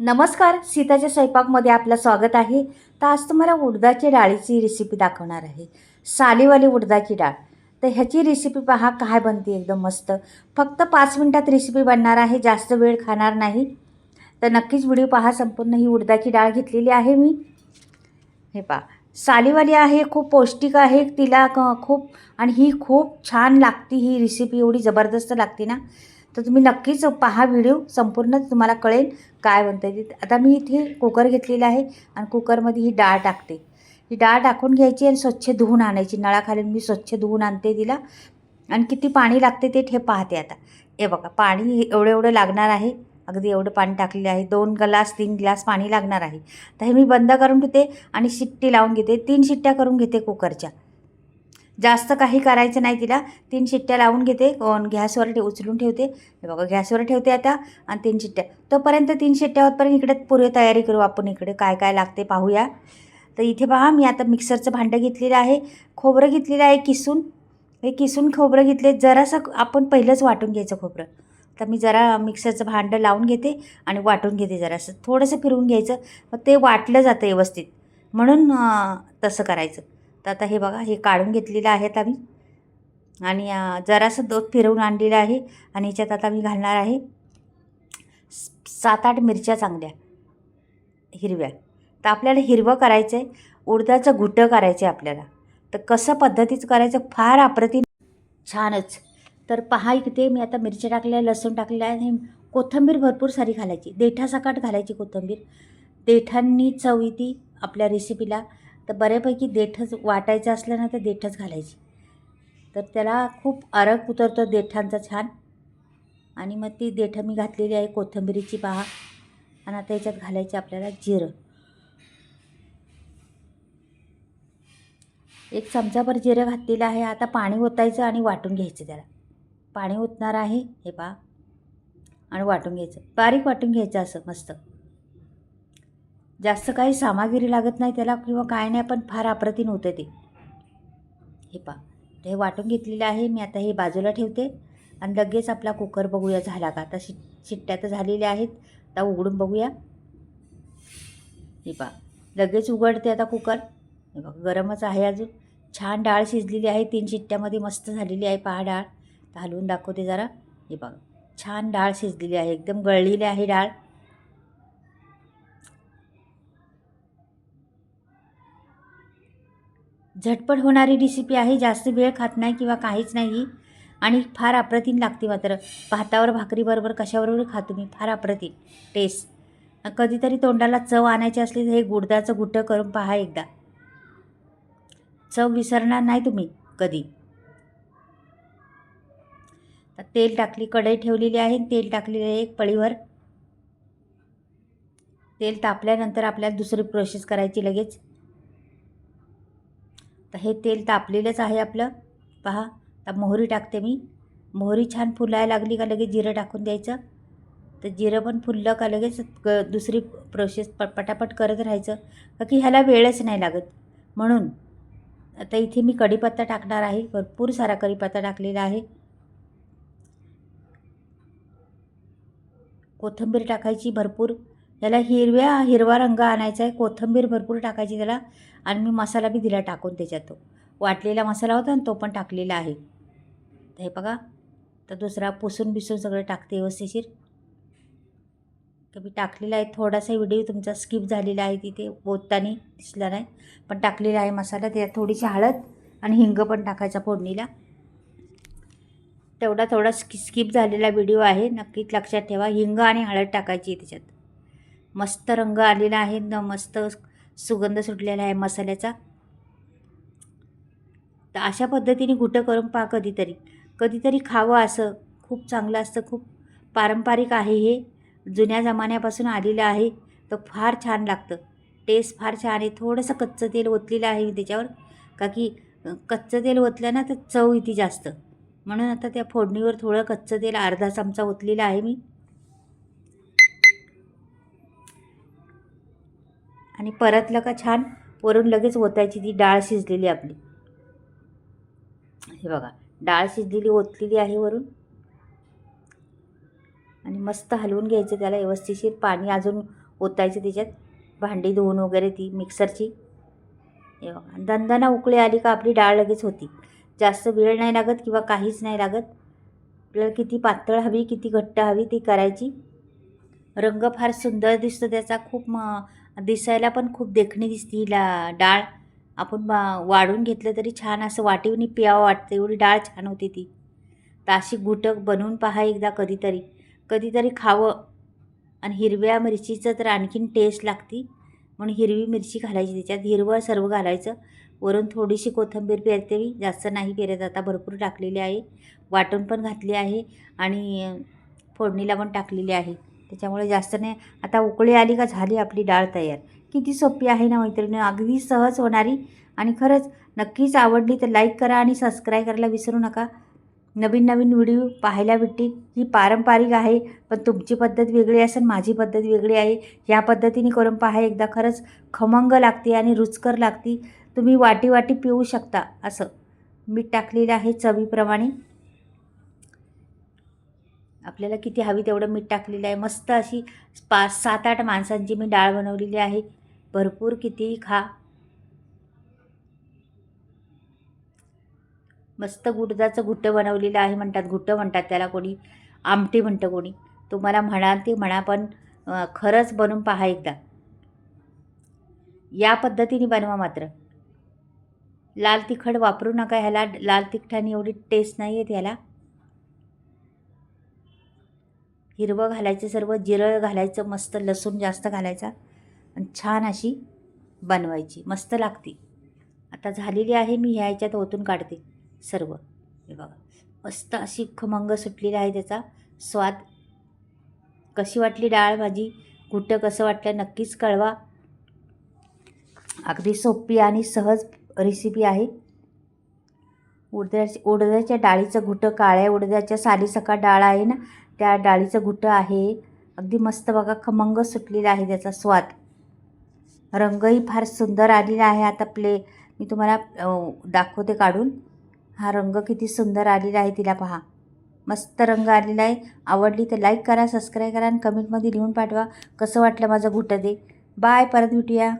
नमस्कार सीताच्या स्वयंपाकमध्ये आपलं स्वागत आहे. तर आज तुम्हाला उडदाची डाळीची रेसिपी दाखवणार आहे. सालीवाली उडदाची डाळ. तर ह्याची रेसिपी पहा काय बनते एकदम मस्त. फक्त पाच मिनटात रेसिपी बनणार आहे जास्त वेळ खाणार नाही. तर नक्कीच व्हिडिओ पहा संपूर्ण ही उडदाची डाळ घेतलेली आहे मी. हे पहा सालीवाली आहे खूप पौष्टिक आहे तिला क खूप आणि ही खूप छान लागते ही रेसिपी एवढी जबरदस्त लागते ना. तर तुम्ही नक्कीच पहा व्हिडिओ संपूर्ण तुम्हाला कळेल काय बनतं ते आता मी इथे कुकर घेतलेला आहे आणि कुकरमध्ये ही डाळ टाकते. ही डाळ टाकून घ्यायची आणि स्वच्छ धुवून आणायची. नळाखाली मी स्वच्छ धुवून आणते तिला. आणि किती पाणी लागते ते ठे पाहते आता. हे बघा पाणी एवढं एवढं लागणार आहे. अगदी एवढं पाणी टाकलेलं आहे. दोन ग्लास तीन ग्लास पाणी लागणार आहे. तर हे मी बंद करून ठेवते आणि शिट्टी लावून घेते. तीन शिट्ट्या करून घेते कुकरच्या. जास्त काही करायचं नाही तिला. तीन शिट्ट्या लावून घेते. गॅसवर ठे उचलून ठेवते. हे बघा गॅसवर ठेवते आता. आणि तीन शिट्ट्या. तोपर्यंत तीन शिट्ट्या होतपर्यंत इकडे पुरे तयारी करू आपण इकडे. काय काय लागते पाहूया. तर इथे पहा मी आता मिक्सरचं भांडं घेतलेलं आहे. खोबरं घेतलेलं आहे किसून. हे किसून खोबरं घेतले. जरासं आपण पहिलंच वाटून घ्यायचं खोबरं. तर मी जरा मिक्सरचं भांडं लावून घेते आणि वाटून घेते जरासं. थोडंसं फिरवून घ्यायचं. मग ते वाटलं जातं व्यवस्थित. म्हणून तसं करायचं. तर आता हे बघा हे काढून घेतलेलं आहेत आम्ही आणि जरासं दूध फिरवून आणलेलं आहे आणि ह्याच्यात आता मी घालणार आहे सात आठ मिरच्या चांगल्या हिरव्या. तर आपल्याला हिरवं करायचं आहे उडदाचं घुटं करायचं आहे आपल्याला. तर कसं पद्धतीचं करायचं फार अप्रतिम छानच. तर पहा इथे मी आता मिरच्या टाकल्या लसूण टाकलेलं आहे आणि कोथिंबीर भरपूर सारी घालायची. देठासकट घालायची कोथिंबीर. देठांनी चव येते आपल्या रेसिपीला तर बऱ्यापैकी देठच वाटायचं असलं ना तर देठच घालायची. तर त्याला खूप अरक उतरतो देठांचा छान. आणि मग ती देठं मी घातलेली आहे कोथिंबिरीची पहा. आणि आता याच्यात घालायचे आपल्याला जिरं. एक चमचाभर जिरं घातलेलं आहे. आता पाणी ओतायचं आणि वाटून घ्यायचं त्याला. पाणी ओतणार आहे हे पहा. आणि वाटून घ्यायचं. बारीक वाटून घ्यायचं असं मस्त. जास्त काही सामग्री लागत नाही त्याला किंवा काय नाही पण फार अप्रतिम होतं ते. हे पहा ते वाटून घेतलेलं आहे मी आता हे बाजूला ठेवते. आणि लगेच आपला कुकर बघूया झाला का? आता शिट शिट्ट्या तर झालेल्या आहेत आता उघडून बघूया. हे पहा लगेच उघडते आता कुकर. हे बघा गरमच आहे अजून. छान डाळ शिजलेली आहे तीन शिट्ट्यामध्ये मस्त झालेली आहे पहा डाळ. तर हलवून दाखवते जरा. हे बघा छान डाळ शिजलेली आहे एकदम गळलेली आहे डाळ. झटपट होणारी रेसिपी आहे जास्त वेळ खात नाही किंवा काहीच नाही आणि फार अप्रतिम लागते मात्र. भातावर भाकरीबरोबर कशाबरोबर खातो मी फार अप्रतिम. टेस्ट कधीतरी तोंडाला चव आणायची असली तर हे गुडदाचं गुट्टं करून पहा एकदा. चव विसरणार नाही तुम्ही कधी. तर तेल टाकली कढई ठेवलेली आहे. तेल टाकलेलं आहे एक पळीवर. तेल तापल्यानंतर आपल्याला दुसरी प्रोसेस करायची लगेच. तर हे तेल तापलेलंच आहे आपलं. पहा आता मोहरी टाकते मी. मोहरी छान फुलायला लागली का लगेच जिरं टाकून द्यायचं? तर जिरं पण फुललं का लगेच क दुसरी प्रोसेस प पटापट करत राहायचं. का की ह्याला वेळच नाही लागत. म्हणून आता इथे मी कढीपत्ता टाकणार आहे. भरपूर सारा कढीपत्ता टाकलेला आहे. कोथिंबीर टाकायची भरपूर. याला हिरव्या हिरवा रंग आणायचा आहे. कोथिंबीर भरपूर टाकायची त्याला आणि मी मसाला बी दिला टाकून त्याच्यात. तो वाटलेला मसाला होता आणि तो पण टाकलेला आहे. तर हे बघा तर दुसरा पुसून बिसून सगळं टाकते व्यवस्थिशीर. तर मी टाकलेला आहे. थोडासा व्हिडिओ तुमचा स्किप झालेला आहे तिथे बोलताना दिसला नाही. पण टाकलेला आहे मसाला. त्यात थोडीशी हळद आणि हिंग पण टाकायचा फोडणीला. तेवढा थोडा स्कि स्किप झालेला व्हिडिओ आहे. नक्कीच लक्षात ठेवा. हिंग आणि हळद टाकायची आहे त्याच्यात. मस्त रंग आलेला आहे न मस्त सुगंध सुटलेला आहे मसाल्याचा. तर अशा पद्धतीने घुटं करून पहा कधीतरी. कधीतरी खावं असं. खूप चांगलं असतं. खूप पारंपरिक आहे हे. जुन्या जमान्यापासून आलेलं आहे. तर फार छान लागतं. टेस्ट फार छान आहे. थोडंसं कच्चं तेल ओतलेलं आहे मी त्याच्यावर. का की कच्चं तेल ओतलं ना तर चव येते जास्त. म्हणून आता त्या फोडणीवर थोडं कच्चं तेल अर्धा चमचा ओतलेलं आहे मी. आणि परतलं का छान वरून लगेच ओतायची ती डाळ शिजलेली आपली. हे बघा डाळ शिजलेली ओतलेली आहे वरून. आणि मस्त हलवून घ्यायचं त्याला व्यवस्थिशीर पाणी अजून ओतायचं त्याच्यात. भांडी धुवून वगैरे ती मिक्सरची. हे बघा दंदाना उकळी आली का आपली डाळ लगेच होती. जास्त वेळ नाही लागत किंवा काहीच नाही लागत. आपल्याला किती पातळ हवी किती घट्ट हवी ती करायची. रंग फार सुंदर दिसतो त्याचा खूप म दिसायला पण खूप देखणी दिसते ही ला डाळ. आपण वा- वाढून घेतलं तरी छान असं वाटीवनी प्यावं वाटतं एवढी डाळ छान होती ती. तर अशी गुटक बनवून पहा एकदा कधीतरी. कधीतरी खावं. आणि हिरव्या मिरचीचं तर आणखीन टेस्ट लागती. म्हणून हिरवी मिरची घालायची त्याच्यात हिरवं सर्व घालायचं. वरून थोडीशी कोथिंबीर पेरतेवी जास्त नाही पेरत आता भरपूर टाकलेली आहे. वाटून पण घातली आहे आणि फोडणीला पण टाकलेली आहे. त्याच्यामुळे जास्त नाही आता उकळी आली का झाली आपली डाळ तयार. किती सोपी आहे ना मैत्रिणी अगदी सहज होणारी आणि खरंच नक्कीच आवडली तर लाईक करा आणि सबस्क्राईब करायला विसरू नका. नवीन नवीन व्हिडिओ पाहायला भेटतील. ही पारंपरिक आहे पण तुमची पद्धत वेगळी असेल माझी पद्धत वेगळी आहे. ह्या पद्धतीने करून पहा एकदा खरंच खमंग लागते आणि रुचकर लागते. तुम्ही वाटी वाटी पिऊ शकता असं. मीठ टाकलेलं आहे चवीप्रमाणे. आपल्याला किती हवी तेवढं मीठ टाकलेलं आहे. मस्त अशी पाच सात आठ माणसांची मी डाळ बनवलेली आहे. भरपूर कितीही खा. मस्त गुडदाचं घुट्टं बनवलेलं आहे म्हणतात. घुट्टं म्हणतात त्याला कोणी. आमटी म्हणतं कोणी. तुम्हाला म्हणाल ते म्हणा पण खरंच बनवून पहा एकदा. या पद्धतीने बनवा मात्र. लाल तिखट वापरू नका ह्याला. लाल तिखटाने एवढी टेस्ट नाही येत ह्याला हिरवं घालायचं सर्व जिरं घालायचं मस्त लसूण जास्त घालायचा आणि छान अशी बनवायची. मस्त लागते. आता झालेली आहे मी ह्या ह्याच्यात ओतून काढते सर्व. हे बघा. मस्त अशी खमंग सुटलेली आहे त्याचा स्वाद. कशी वाटली डाळ भाजी? कुठं कसं वाटलं? नक्कीच कळवा. अगदी सोपी आणि सहज रेसिपी आहे. उडद्याच्या उडद्याच्या डाळीचं घुटं काळ्या उडद्याच्या सालीसकाळ डाळ आहे ना? त्या डाळीचं घुटं आहे. अगदी मस्त बघा खमंग सुटलेला आहे त्याचा स्वाद. रंगही फार सुंदर आलेला आहे आता प्ले मी तुम्हाला दाखवते काढून. हा रंग किती सुंदर आलेला आहे तिला पहा. मस्त रंग आलेला आहे. आवडली तर लाईक करा सबस्क्राईब करा आणि कमेंटमध्ये लिहून पाठवा. कसं वाटलं माझं घुटं ते. बाय परत भेटूया.